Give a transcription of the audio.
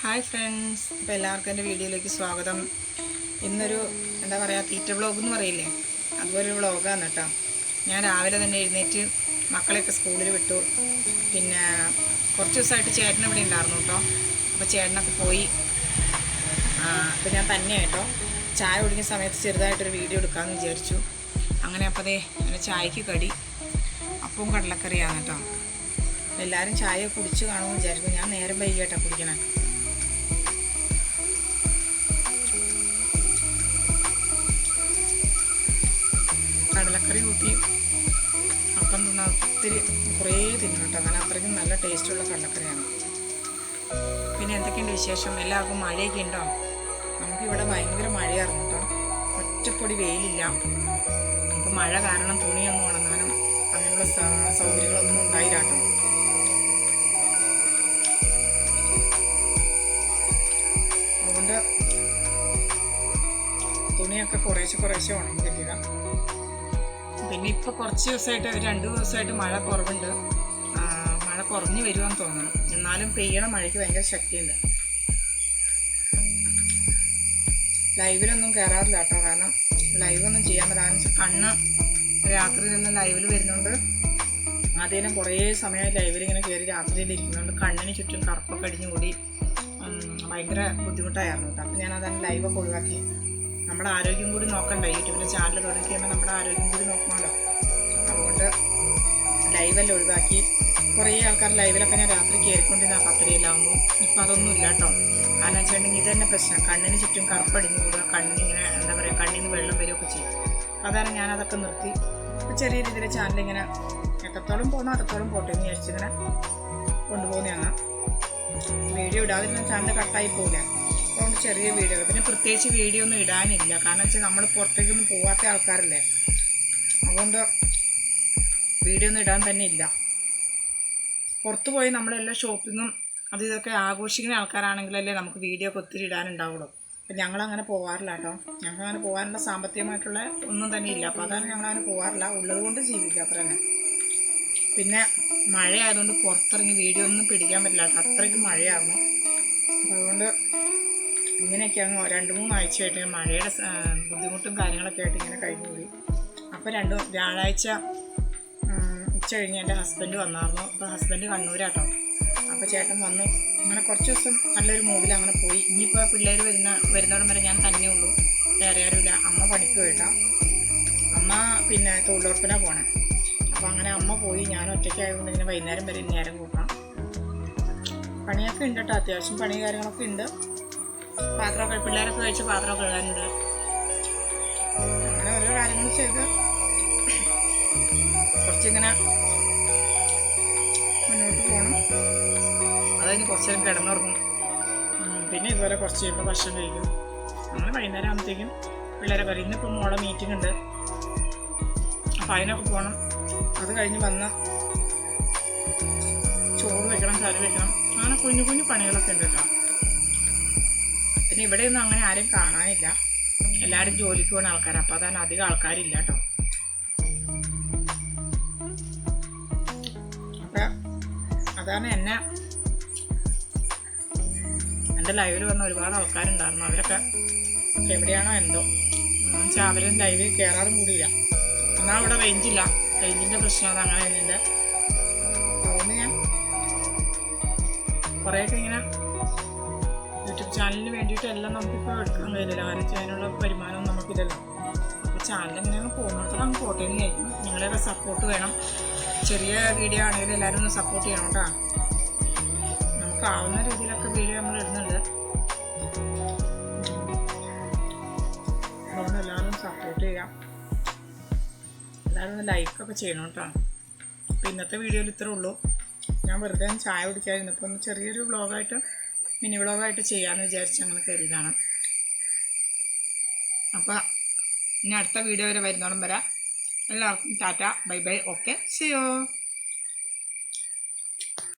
Hi friends. അപ്പോൾ എല്ലാവർക്കും എന്റെ വീഡിയോയിലേക്ക് സ്വാഗതം. ഇന്നൊരു എന്താ പറയുക തീറ്റ വ്ളോഗ് എന്ന് പറയില്ലേ? അതുപോലെ ഒരു വ്ളോഗാണ് കേട്ടോ. ഞാൻ രാവിലെ തന്നെ എഴുന്നേറ്റ് മക്കളെയൊക്കെ സ്കൂളിൽ വിട്ടു. പിന്നെ കുറച്ച് ദിവസമായിട്ട് ചേട്ടൻ ഇവിടെ ഉണ്ടായിരുന്നു കേട്ടോ. അപ്പോൾ ചേട്ടനൊക്കെ പോയി. അപ്പോൾ ഞാൻ തന്നെ കേട്ടോ. ചായ കുടിക്കുന്ന സമയത്ത് ചെറുതായിട്ടൊരു വീഡിയോ എടുക്കാമെന്ന് വിചാരിച്ചു. അങ്ങനെ അപ്പോൾ അതേ എന്റെ ചായക്ക് കടി. അപ്പവും കടലക്കറിയാണ് കേട്ടോ. എല്ലാവരും ചായ കുടിച്ച് കാണുമെന്ന് വിചാരിക്കും ഞാൻ നേരം വൈകിട്ടാണ് കുടിക്കണേ. കടലക്കറി കൂട്ടി അപ്പം തിന്നാൽ ഒത്തിരി കുറേ തിന്നു കേട്ടോ. അങ്ങനെ അത്രയ്ക്കും നല്ല ടേസ്റ്റുള്ള കടലക്കറിയാണ്. പിന്നെ എന്തൊക്കെയുണ്ട് വിശേഷം? എല്ലാവർക്കും മഴയൊക്കെ ഉണ്ടോ? നമുക്കിവിടെ ഭയങ്കര മഴയായിരുന്നു കേട്ടോ. ഒറ്റപ്പൊടി വെയിലില്ല. അപ്പം മഴ കാരണം തുണിയൊന്നും ഉണങ്ങാനും അങ്ങനെയുള്ള സൗകര്യങ്ങളൊന്നും ഉണ്ടായില്ല കേട്ടോ. അതുകൊണ്ട് തുണിയൊക്കെ കുറേശ്ശെ കുറേശ്ശെ ഉണങ്ങി കിട്ടിയതാണ് പിന്നെ ഇപ്പൊ കുറച്ച് ദിവസമായിട്ട് രണ്ട് ദിവസമായിട്ട് മഴ കുറവുണ്ട്. മഴ കുറഞ്ഞു വരുവാന്ന് തോന്നുന്നു. എന്നാലും പെയ്യണ മഴയ്ക്ക് ഭയങ്കര ശക്തിയുണ്ട്. ലൈവിലൊന്നും കയറാറില്ല കേട്ടോ. കാരണം ലൈവൊന്നും ചെയ്യാൻ പറ്റാന്ന് കണ്ണ് രാത്രിയിലെല്ലാം ലൈവിൽ വരുന്നുണ്ട് ആദ്യം കുറേ സമയം ലൈവിൽ ഇങ്ങനെ കയറി രാത്രിയിൽ ഇരിക്കുന്നുണ്ട് കണ്ണിന് ചുറ്റും കറുപ്പൊക്കെ അടിഞ്ഞുകൂടി ഭയങ്കര ബുദ്ധിമുട്ടായിരുന്നു കേട്ടോ. അപ്പം ഞാനതാണ് ലൈവൊക്കെ ഒഴിവാക്കി. നമ്മുടെ ആരോഗ്യം കൂടി നോക്കണ്ട. യൂട്യൂബിൽ ചാനൽ തുടങ്ങി കഴിയുമ്പോൾ നമ്മുടെ ആരോഗ്യം കൂടി നോക്കണമല്ലോ. അതുകൊണ്ട് ലൈവെല്ലാം ഒഴിവാക്കി. കുറേ ആൾക്കാർ ലൈവിലൊക്കെ ഞാൻ രാത്രി കയറിക്കൊണ്ടിരുന്ന പത്തരയിലാവുമ്പോൾ ഇപ്പം അതൊന്നും ഇല്ല കേട്ടോ കാരണം വെച്ചിട്ടുണ്ടെങ്കിൽ ഇത് തന്നെ പ്രശ്നം. കണ്ണിന് ചുറ്റും കറുപ്പടിഞ്ഞു കൂടുക കണ്ണിങ്ങനെ എന്താ പറയുക കണ്ണിന് വെള്ളം വരികയൊക്കെ ചെയ്യും. അതാണ് ഞാൻ അതൊക്കെ നിർത്തി. ചെറിയ രീതിയിൽ ചാനൽ ഇങ്ങനെ എത്രത്തോളം പോകണോ അത്രത്തോളം പോട്ടെ എന്ന് വിചാരിച്ചിങ്ങനെ കൊണ്ടുപോകുന്നതാണ് വീഡിയോ ഇടാതിരുന്ന ചാനൽ കട്ടായി പോകില്ല അതുകൊണ്ട് ചെറിയ വീഡിയോ പിന്നെ പ്രത്യേകിച്ച് വീഡിയോ ഒന്നും ഇടാനില്ല. കാരണം വെച്ചാൽ നമ്മൾ പുറത്തേക്കൊന്നും പോവാത്ത ആൾക്കാരല്ലേ? അതുകൊണ്ട് വീഡിയോ ഒന്നും ഇടാൻ തന്നെ ഇല്ല. പുറത്ത് പോയി നമ്മളെല്ലാ ഷോപ്പിങ്ങും അത് ഇതൊക്കെ ആഘോഷിക്കുന്ന ആൾക്കാരാണെങ്കിലല്ലേ നമുക്ക് വീഡിയോ ഒക്കെ ഒത്തിരി ഇടാനുണ്ടാവുള്ളൂ. അപ്പം ഞങ്ങളങ്ങനെ പോകാറില്ല കേട്ടോ. ഞങ്ങളങ്ങനെ പോകാനുള്ള സാമ്പത്തികമായിട്ടുള്ള ഒന്നും തന്നെ ഇല്ല. അപ്പോൾ അതാണ് ഞങ്ങളങ്ങനെ പോകാറില്ല ഉള്ളത് കൊണ്ട് ജീവിക്കുക അത്ര തന്നെ. പിന്നെ മഴയായതുകൊണ്ട് പുറത്തിറങ്ങി വീഡിയോ ഒന്നും പിടിക്കാൻ പറ്റില്ല കേട്ടോ. അത്രയ്ക്ക് മഴയായിരുന്നു അതുകൊണ്ട് ഇങ്ങനെയൊക്കെ അങ്ങ് രണ്ട് മൂന്നാഴ്ചയായിട്ട് ഞാൻ മഴയുടെ ബുദ്ധിമുട്ടും കാര്യങ്ങളൊക്കെ ആയിട്ട് ഇങ്ങനെ കഴിഞ്ഞു പോയി അപ്പോൾ രണ്ട് വ്യാഴാഴ്ച ഉച്ച കഴിഞ്ഞ് എന്റെ ഹസ്ബൻഡ് വന്നായിരുന്നു അപ്പോൾ ഹസ്ബൻഡ് കണ്ണൂരാട്ടോ. അപ്പോൾ ചേട്ടൻ വന്നു. അങ്ങനെ കുറച്ച് ദിവസം നല്ലൊരു മൂവിൽ അങ്ങനെ പോയി. ഇനിയിപ്പോൾ പിള്ളേർ വരുന്ന വരുന്നോടം വരെ ഞാൻ തന്നെ ഉള്ളൂ. വേറെ ആരുമില്ല. അമ്മ പണിക്ക് വേണ്ട അമ്മ പിന്നെ തൊഴിലുറപ്പിനാണ് പോണേ. അപ്പോൾ അങ്ങനെ അമ്മ പോയി. ഞാൻ ഒറ്റയ്ക്കായതുകൊണ്ട് ഇങ്ങനെ വൈകുന്നേരം വരെ നേരം കൂട്ടണം പണിയൊക്കെ ഉണ്ട് കേട്ടോ അത്യാവശ്യം പണി കാര്യങ്ങളൊക്കെ ഉണ്ട്. പാത്രമൊക്കെ പിള്ളേരൊക്കെ കഴിച്ച് പാത്രമൊക്കെ കഴുകാനുണ്ട്. അങ്ങനെ ഓരോ കാര്യങ്ങൾ ചെയ്ത് കുറച്ചിങ്ങനെ മുന്നോട്ട് പോകണം അതതിന് കുറച്ച് നേരം കിടന്നുറങ്ങും പിന്നെ ഇതുപോലെ കുറച്ച് കഴിയുമ്പോൾ ഭക്ഷണം കഴിക്കും. അങ്ങനെ വൈകുന്നേരം ആകുമ്പോഴത്തേക്കും പിള്ളേരെ പറയും ഇന്നിപ്പോൾ മോളെ മീറ്റിംഗ് ഉണ്ട്. അപ്പം അതിനൊക്കെ പോകണം അത് കഴിഞ്ഞ് വന്ന് ചോറ് വെക്കണം കറി വെക്കണം. അങ്ങനെ കുഞ്ഞു കുഞ്ഞു പണികളൊക്കെ ഉണ്ട് കേട്ടോ പിന്നെ ഇവിടെയൊന്നും അങ്ങനെ ആരും കാണാനില്ല. എല്ലാവരും ജോലിക്ക് പോകുന്ന ആൾക്കാർ അപ്പോൾ അതാണ് അധികം ആൾക്കാരില്ല കേട്ടോ അപ്പം അതാണ് എന്നെ എന്റെ ലൈവിൽ വന്ന ഒരുപാട് ആൾക്കാരുണ്ടായിരുന്നു. അവരൊക്കെ എവിടെയാണോ എന്തോ. എന്നുവെച്ചാൽ അവരും ലൈവിൽ കയറാറും കൂടിയില്ല. എന്നാൽ അവിടെ റേഞ്ചില്ല റേഞ്ചിന്റെ പ്രശ്നം അത് അങ്ങനെ ഞാൻ കുറേയൊക്കെ ഇങ്ങനെ യൂട്യൂബ് ചാനലിന് വേണ്ടിയിട്ട് എല്ലാം നമുക്കിപ്പോൾ എടുക്കാൻ കഴിയില്ല കാരണം അതിനുള്ള വരുമാനം നമുക്കില്ലല്ലോ. അപ്പോൾ ചാനൽ ഇങ്ങനെ പോകുന്നിടത്തോളം അങ്ങ് പോട്ടെ ആയിരിക്കും. നിങ്ങളുടെ സപ്പോർട്ട് വേണം. ചെറിയ വീഡിയോ ആണെങ്കിലും എല്ലാവരും ഒന്ന് സപ്പോർട്ട് ചെയ്യണം കേട്ടോ. നമുക്കാവുന്ന രീതിയിലൊക്കെ വീഡിയോ നമ്മൾ ഇടുന്നുണ്ട്. എല്ലാവരും സപ്പോർട്ട് ചെയ്യാം. എല്ലാവരും ലൈക്കൊക്കെ ചെയ്യണം കേട്ടോ. അപ്പോൾ ഇന്നത്തെ വീഡിയോയിൽ ഇത്രേ ഉള്ളൂ. ഞാൻ വെറുതെ ചായ കുടിക്കാതിരുന്നപ്പോൾ ഒന്ന് ചെറിയൊരു വ്ളോഗായിട്ട് മിനി വ്ളോഗായിട്ട് ചെയ്യാമെന്ന് വിചാരിച്ച് അങ്ങനെ കരുതാണ്. അപ്പോൾ ഇനി അടുത്ത വീഡിയോ വരെ വരുന്നോളം വരാം. എല്ലാവർക്കും ടാറ്റ ബൈ ബൈ ഓക്കെ. ചെയ്യോ